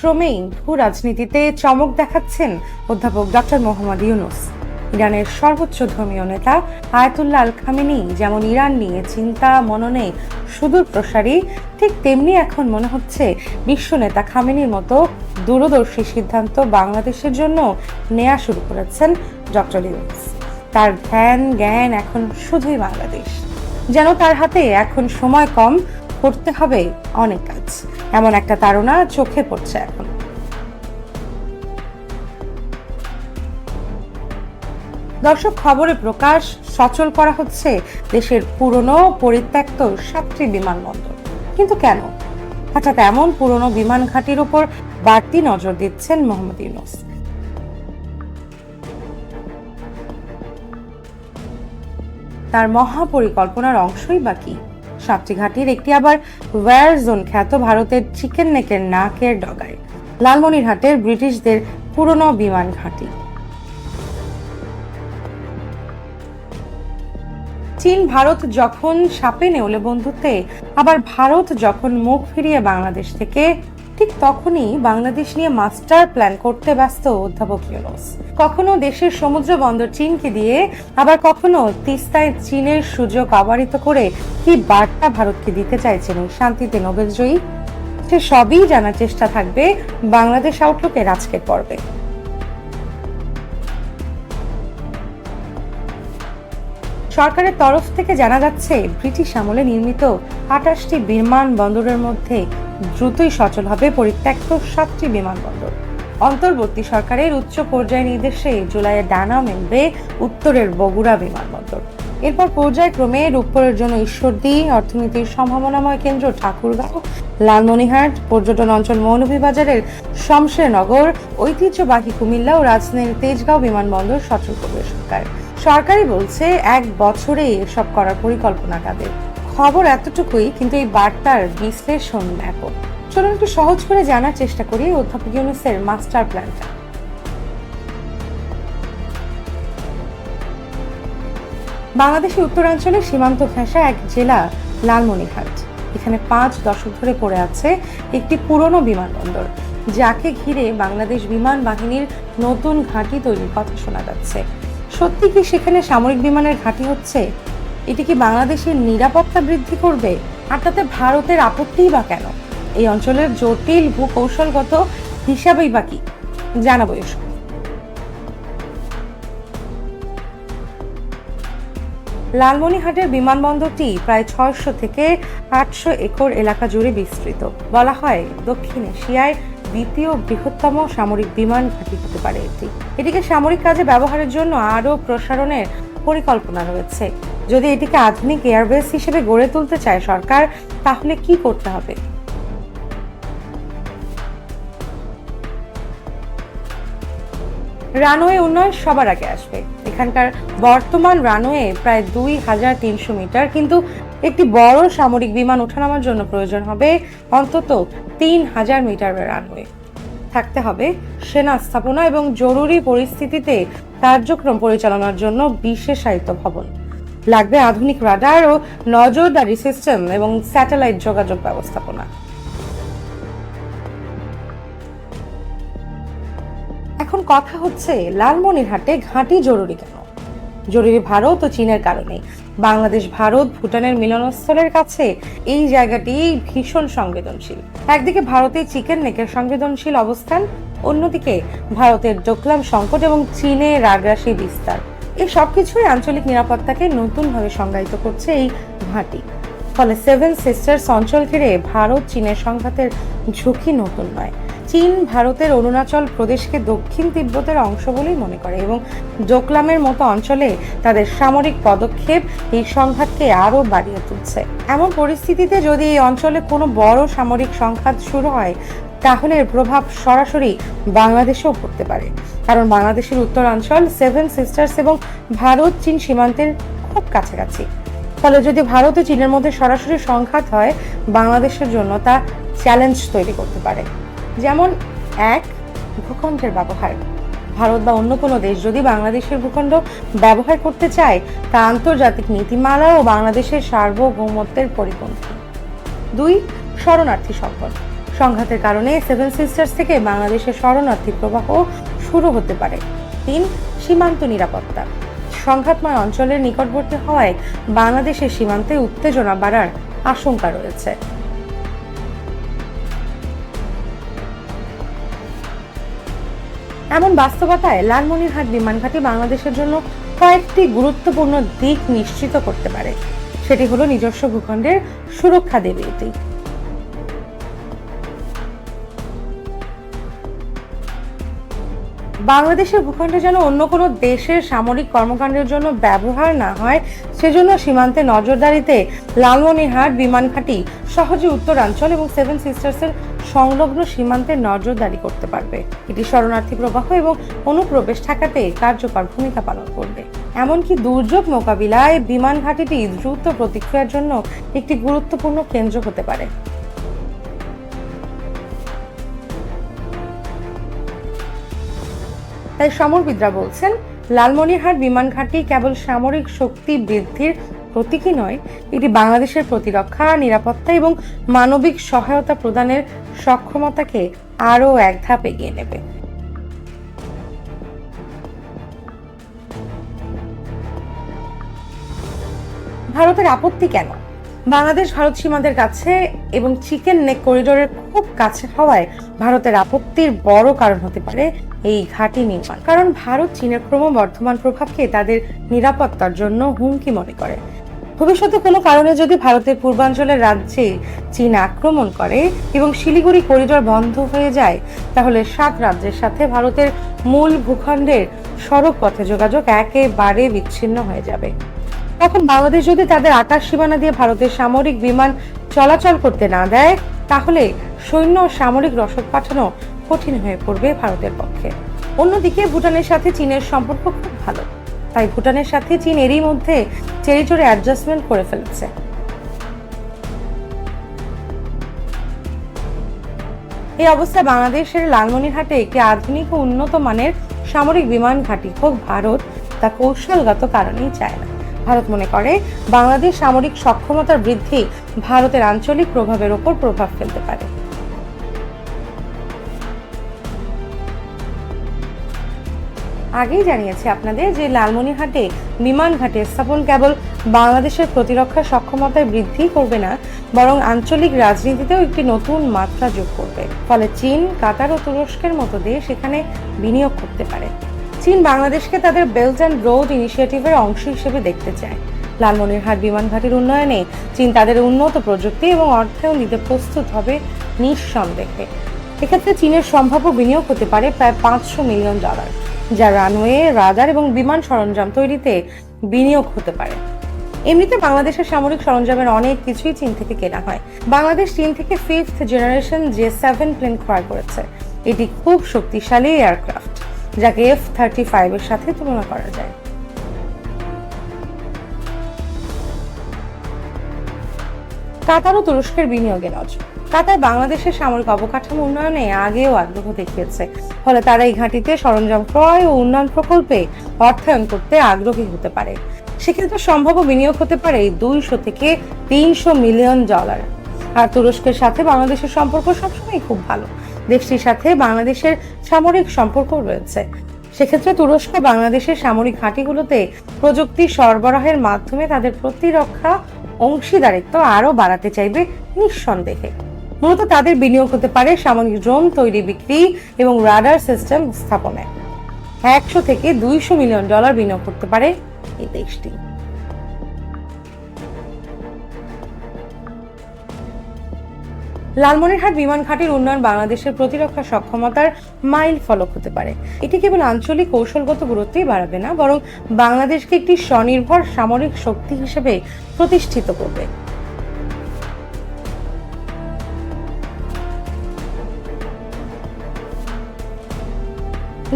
ক্রমেই ভূ রাজনীতিতে চমক দেখাচ্ছেন অধ্যাপক ডক্টর মোহাম্মদ ইউনুস। ইরানের সর্বোচ্চ ধর্মীয় নেতা আয়াতুল্লাহ আল খামেনি যেমন ইরান নিয়ে চিন্তা, মননে সুদূর প্রসারী, ঠিক তেমনি এখন মনে হচ্ছে বিশ্ব নেতা খামেনির মতো দূরদর্শী সিদ্ধান্ত বাংলাদেশের জন্য নেওয়া শুরু করেছেন ডক্টর ইউনুস। তার ধ্যান, জ্ঞান এখন শুধুই বাংলাদেশ। যেন তার হাতে এখন সময় কম করতে হবে অনেক কাজ। এমন একটা তারা চোখে পড়ছে এখন। দর্শক, খবরে প্রকাশ, সচল করা হচ্ছে দেশের পুরনো পরিত্যক্ত সাতটি বিমানবন্দর। কিন্তু কেন? হঠাৎ এমন পুরনো বিমান ঘাঁটির উপর বাড়তি নজর দিচ্ছেন মোহাম্মদ ইউনুস। তার মহাপরিকল্পনার অংশই সাতটি ঘাটির একটি আবার ওয়্যার জোন খ্যাত ভারতের চিকেন নেকের নাকের ডগায়। লালমনিরহাটের ব্রিটিশদের পুরনো বিমান ঘাঁটি। চীন, ভারত যখন সাপে নেউলে বন্ধুত্বে, আবার ভারত যখন মুখ ফিরিয়ে বাংলাদেশ থেকে ঠিক তখনই বাংলাদেশ নিয়ে মাস্টার প্ল্যান করতে ব্যস্ত অধ্যাপক ইউনুস। কখনো দেশের সমুদ্র বন্দর চীনকে দিয়ে, আবার কখনো তিস্তায় চীনের সুযোগ আবারিত করে কি বার্তা ভারতকে দিতে চাইছেন শান্তিতে নোবেলজয়ী? সে সবই জানার চেষ্টা থাকবে বাংলাদেশ আউটলুকের আজকের পর্বে। সরকারের তরফ থেকে জানা যাচ্ছে, ব্রিটিশ আমলে নির্মিত আটাশটি বিমান বন্দরের মধ্যে দ্রুতই সচল হবে পরিত্যক্ত সাতটি বিমানবন্দর। অন্তর্বর্তী সরকারের উচ্চ পর্যায় নির্দেশে জুলাইয়ে ডানা মেলবে উত্তরের বগুড়া বিমানবন্দর। এরপর পর্যায়ক্রমে রূপপুরের জন্য ঈশ্বরদী, অর্থনীতির সম্ভাবনাময় কেন্দ্র ঠাকুরগাঁও লালমনিহাট পর্যটন অঞ্চল মৌলভীবাজারের শমশেরনগর, ঐতিহ্যবাহী কুমিল্লা ও রাজধানীর তেজগাঁও বিমানবন্দর সচল করবে সরকার। সরকারই বলছে, এক বছরে এসব করার পরিকল্পনা তাদের। খবর এতটুকুই, কিন্তু এই বার্তার বিশ্লেষণ ব্যাপক। চলুন একটু সহজ করে জানার চেষ্টা করি অধ্যাপক ইউনুসের মাস্টার প্ল্যানটা। বাংলাদেশের উত্তরাঞ্চলের সীমান্ত ঘেঁষা এক জেলা, লালমনিরহাট। এখানে পাঁচ দশক ধরে পড়ে আছে একটি পুরনো বিমানবন্দর, যাকে ঘিরে বাংলাদেশ বিমান বাহিনীর নতুন ঘাঁটি তৈরির কথা শোনা যাচ্ছে। সত্যি কি সেখানে সামরিক বিমানের ঘাঁটি হচ্ছে? এটি কি বাংলাদেশের নিরাপত্তা বৃদ্ধি করবে? আর তাতে ভারতের আপত্তিই বা কেন? এই অঞ্চলের জটিল ভূকৌশলগত হিসাবেই বা কি? জানাব এসব। লালমনিহাটের বিমানবন্দরটি প্রায় ছয়শো থেকে আটশো একর এলাকা জুড়ে বিস্তৃত। বলা হয়, দক্ষিণ এশিয়ায় দ্বিতীয় বৃহত্তম সামরিক বিমান ঘাঁটি হতে পারে এটি। এটিকে সামরিক কাজে ব্যবহারের জন্য আরও প্রসারণের পরিকল্পনা রয়েছে। যদি এটিকে আধুনিক এয়ারবেস হিসেবে গড়ে তুলতে চায় সরকার, তাহলে কি করতে হবে? রানওয়ে উন্নয়ন সবার আগে আসবে। এখানকার বর্তমান রানওয়ে প্রায় দুই হাজার তিনশো মিটার, কিন্তু একটি বড় সামরিক বিমান ওঠানামার জন্য প্রয়োজন হবে অন্তত তিন হাজার মিটারের রানওয়ে। থাকতে হবে সেনা স্থাপনা এবং জরুরি পরিস্থিতিতে কার্যক্রম পরিচালনার জন্য বিশেষায়িত ভবন। লাগবে আধুনিক রাডার ও নজরদারি সিস্টেম এবং স্যাটেলাইট যোগাযোগ ব্যবস্থাপনা। এখন কথা হচ্ছে, লালমনিরহাটে ঘাঁটি জরুরি কেন? জরুরি ভারত ও চীনের কারণে। বাংলাদেশ, ভারত, ভুটানের মিলনস্থলের কাছে এই জায়গাটি ভীষণ সংবেদনশীল। একদিকে ভারতের চিকেন নেকের সংবেদনশীল অবস্থান, অন্যদিকে ভারতের ডোকলাম সংকট এবং চীনের আগ্রাসী বিস্তার। এই সবকিছুই আঞ্চলিক নিরাপত্তাকে নতুনভাবে সংজ্ঞায়িত করছে এই ঘাঁটি। ফলে সেভেন সিস্টার্স অঞ্চল ঘিরে ভারত চীনের সংঘাতের ঝুঁকি নতুন নয়। চীন ভারতের অরুণাচল প্রদেশকে দক্ষিণ তিব্বতের অংশ বলেই মনে করে এবং জোকলামের মতো অঞ্চলে তাদের সামরিক পদক্ষেপ এই সংঘাতকে আরও বাড়িয়ে তুলছে। এমন পরিস্থিতিতে যদি এই অঞ্চলে কোনো বড় সামরিক সংঘাত শুরু হয়, তাহলে এর প্রভাব সরাসরি বাংলাদেশেও পড়তে পারে। কারণ বাংলাদেশের উত্তরাঞ্চল, সেভেন সিস্টার্স এবং ভারত চীন সীমান্তের খুব কাছাকাছি। ফলে যদি ভারত ও চীনের মধ্যে সরাসরি সংঘাত হয়, বাংলাদেশের জন্য তা চ্যালেঞ্জ তৈরি করতে পারে। যেমন এক, ভূখণ্ডের ব্যবহার। ভারত বা অন্য কোনো দেশ যদি বাংলাদেশের ভূখণ্ড ব্যবহার করতে চায়, তা আন্তর্জাতিক নীতিমালা ও বাংলাদেশের সার্বভৌমত্বের পরিপন্থী। দুই, শরণার্থী সংকট সংঘাতের কারণে সেভেন সিস্টার্স থেকে বাংলাদেশের শরণার্থী প্রবাহ শুরু হতে পারে। তিন, সীমান্ত নিরাপত্তা। সংঘাতময় অঞ্চলের নিকটবর্তী হওয়ায় বাংলাদেশের সীমান্তে উত্তেজনা বাড়ার আশঙ্কা রয়েছে। এমন বাস্তবতায় লালমনিরহাট বিমান ঘাঁটি বাংলাদেশের জন্য কয়েকটি গুরুত্বপূর্ণ দিক নিশ্চিত করতে পারে। সেটি হলো নিজস্ব ভূখণ্ডের সুরক্ষা দেবে এটি বাংলাদেশের ভূখণ্ডে যেন অন্য কোনো দেশের সামরিক কর্মকাণ্ডের জন্য ব্যবহার না হয়, সেজন্য সীমান্তে নজরদারিতে লালমনিরহাট বিমান ঘাঁটি সহজে উত্তরাঞ্চল এবং সেভেন সিস্টার্সের সংলগ্ন সীমান্তে নজরদারি করতে পারবে। এটি শরণার্থী প্রবাহ এবং অনুপ্রবেশ ঠেকাতে কার্যকর ভূমিকা পালন করবে। এমনকি দুর্যোগ মোকাবিলায় বিমান ঘাঁটিটি দ্রুত প্রতিক্রিয়ার জন্য একটি গুরুত্বপূর্ণ কেন্দ্র হতে পারে। তাই সমরবিদরা বলছেন, লালমনিরহাট বিমান ঘাঁটি কেবল সামরিক শক্তি বৃদ্ধির প্রতীকী নয়, এটি বাংলাদেশের প্রতিরক্ষা, নিরাপত্তা এবং মানবিক সহায়তা প্রদানের সক্ষমতাকে আরও এক ধাপ এগিয়ে নেবে। ভারতের আপত্তি কেন? বাংলাদেশ ভারত সীমান্তের কাছে এবং চিকেন নেক করিডোরের খুব কাছে হওয়ায় ভারতের আপত্তির বড় কারণ হতে পারে এই ঘাঁটি নির্মাণ। কারণ ভারত চীনের ক্রমবর্ধমান প্রভাবকে তাদের নিরাপত্তার জন্য হুমকি মনে করে। ভবিষ্যতে কোনো কারণে যদি ভারতের পূর্বাঞ্চলের রাজ্যে চীন আক্রমণ করে এবং শিলিগুড়ি করিডোর বন্ধ হয়ে যায়, তাহলে সাত রাজ্যের সাথে ভারতের মূল ভূখণ্ডের সড়ক পথে যোগাযোগ একেবারে বিচ্ছিন্ন হয়ে যাবে। তখন বাংলাদেশ যদি তাদের আকাশ সীমানা দিয়ে ভারতের সামরিক বিমান চলাচল করতে না দেয়, তাহলে সৈন্য সামরিক রসদ পাঠানো কঠিন হয়ে পড়বে ভারতের পক্ষে। অন্যদিকে ভুটানের সাথে চীনের সম্পর্ক খুব ভালো। তাই ভুটানের সাথে চীন এরই মধ্যে টেরিটরি অ্যাডজাস্টমেন্ট করে ফেলেছে। এই অবস্থায় বাংলাদেশের লালমনিরহাটে একটি আধুনিক ও উন্নত মানের সামরিক বিমান ঘাঁটি হোক ভারত তা কৌশলগত কারণেই চায় না। ভারত মনে করে, বাংলাদেশ সামরিক সক্ষমতার বৃদ্ধি ভারতের আঞ্চলিক প্রভাবের ওপর প্রভাব ফেলতে পারে। আগেই জানিয়েছি আপনাদের যে লালমনিরহাটে বিমান ঘাটে স্থাপন কেবল বাংলাদেশের প্রতিরক্ষা সক্ষমতায় বৃদ্ধি করবে না, বরং আঞ্চলিক রাজনীতিতেও একটি নতুন মাত্রা যোগ করবে। ফলে চীন, কাতার ও তুরস্কের মতো দেশ এখানে বিনিয়োগ করতে পারে। চীন বাংলাদেশকে তাদের বেল্ট অ্যান্ড রোড ইনিশিয়েটিভের অংশ হিসেবে দেখতে চায়। লালমনিরহাট বিমান ঘাটির উন্নয়নে চীন তাদের উন্নত প্রযুক্তি এবং অর্থায়ন দিতে প্রস্তুত হবে নিঃসন্দেহে। এক্ষেত্রে চীনের সম্ভাব্য বিনিয়োগ হতে পারে প্রায় পাঁচশো মিলিয়ন ডলার। যা রানওয়ে রাডার এবং বিমান সরঞ্জাম তৈরিতে বিনিয়োগ হতে পারে। এমনিতে বাংলাদেশের সামরিক সরঞ্জামের অনেক কিছুই চীন থেকে কেনা হয়। বাংলাদেশ চীন থেকে fifth generation J seven plane ক্রয় করেছে। এটি খুব শক্তিশালী এয়ারক্রাফট যাকে এফ থার্টি ফাইভের সাথে তুলনা করা যায়। কাতার ও তুরস্কের বিনিয়োগে নজর। কাতার বাংলাদেশের সামরিক অবকাঠামো উন্নয়নে আগেও আগ্রহ দেখিয়েছে। ফলে তারা এই ঘাঁটিতে সরঞ্জাম ক্রয় ও উন্নয়ন প্রকল্পে অর্থায়ন করতে আগ্রহী হতে পারে। সেক্ষেত্রে সম্ভাব্য বিনিয়োগ হতে পারে দুইশো থেকে তিনশো মিলিয়ন ডলার। আর তুরস্কের সাথে বাংলাদেশের সম্পর্ক সবসময় খুব ভালো। দেশটির সাথে বাংলাদেশের সামরিক সম্পর্ক রয়েছে। সেক্ষেত্রে তুরস্ক বাংলাদেশের সামরিক ঘাঁটিগুলোতে প্রযুক্তি সরবরাহের মাধ্যমে তাদের প্রতিরক্ষা অংশীদারিত্ব আরও বাড়াতে চাইবে নিঃসন্দেহে। মূলত তাদের বিনিয়োগ হতে পারে সামরিক ড্রোন তৈরি বিক্রি এবং রাডার সিস্টেম স্থাপনে। একশো থেকে দুইশো মিলিয়ন ডলার বিনিয়োগ করতে পারে এই দেশটি। লালমনিরহাট বিমান ঘাটির উন্নয়ন বাংলাদেশের প্রতিরক্ষা সক্ষমতার মাইল ফলক হতে পারে। এটি কেবল আঞ্চলিক কৌশলগত গুরুত্বই বাড়াবে না, বরং বাংলাদেশকে একটি স্বনির্ভর সামরিক শক্তি হিসেবে প্রতিষ্ঠিত করবে।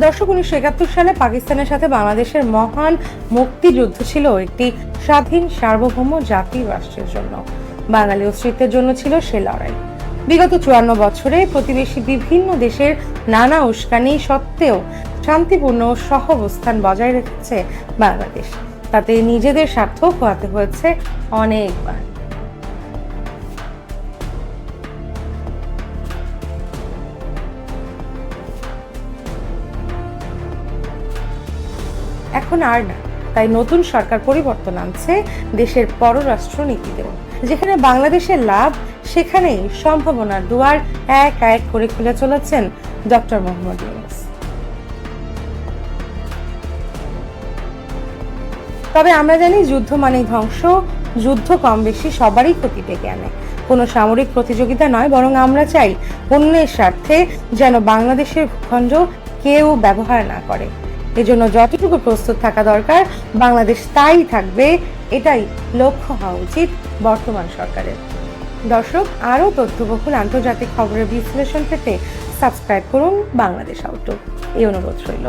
দর্শক, উনিশশো একাত্তর সালে পাকিস্তানের সাথে বাংলাদেশের মহান মুক্তিযুদ্ধ ছিল একটি স্বাধীন, সার্বভৌম জাতি রাষ্ট্রের জন্য। বাঙালি অস্তিত্বের জন্য ছিল সে লড়াই। বিগত চুয়ান্ন বছরে প্রতিবেশী বিভিন্ন দেশের নানা উস্কানি সত্ত্বেও শান্তিপূর্ণ সহ অবস্থান বজায় রেখেছে বাংলাদেশ। তাতে নিজেদের স্বার্থ খোয়াতে হয়েছে অনেকবার। এখন আর না। তাই নতুন সরকার পরিবর্তন আনছে দেশের পররাষ্ট্র নীতিতেও। যেখানে বাংলাদেশের লাভ, সেখানেই সম্ভাবনার দুয়ার এক এক করে খুলে চলেছেন ডক্টর মোহাম্মদ ইউনুস। তবে আমরা জানি যুদ্ধ মানেই ধ্বংস, যুদ্ধ কম বেশি সবারই ক্ষতি ডেকে আনে। কোনো সামরিক প্রতিযোগিতা নয়, বরং আমরা চাই অন্যের স্বার্থে যেন বাংলাদেশের ভূখণ্ড কেউ ব্যবহার না করে। এজন্য যতটুকু প্রস্তুত থাকা দরকার, বাংলাদেশ তাই থাকবে, এটাই লক্ষ্য হওয়া উচিত বর্তমান সরকারের। দর্শক, আরও তথ্যবহুল আন্তর্জাতিক খবরের বিশ্লেষণ পেতে সাবস্ক্রাইব করুন বাংলাদেশ আউটলুক এই অনুরোধ রইল।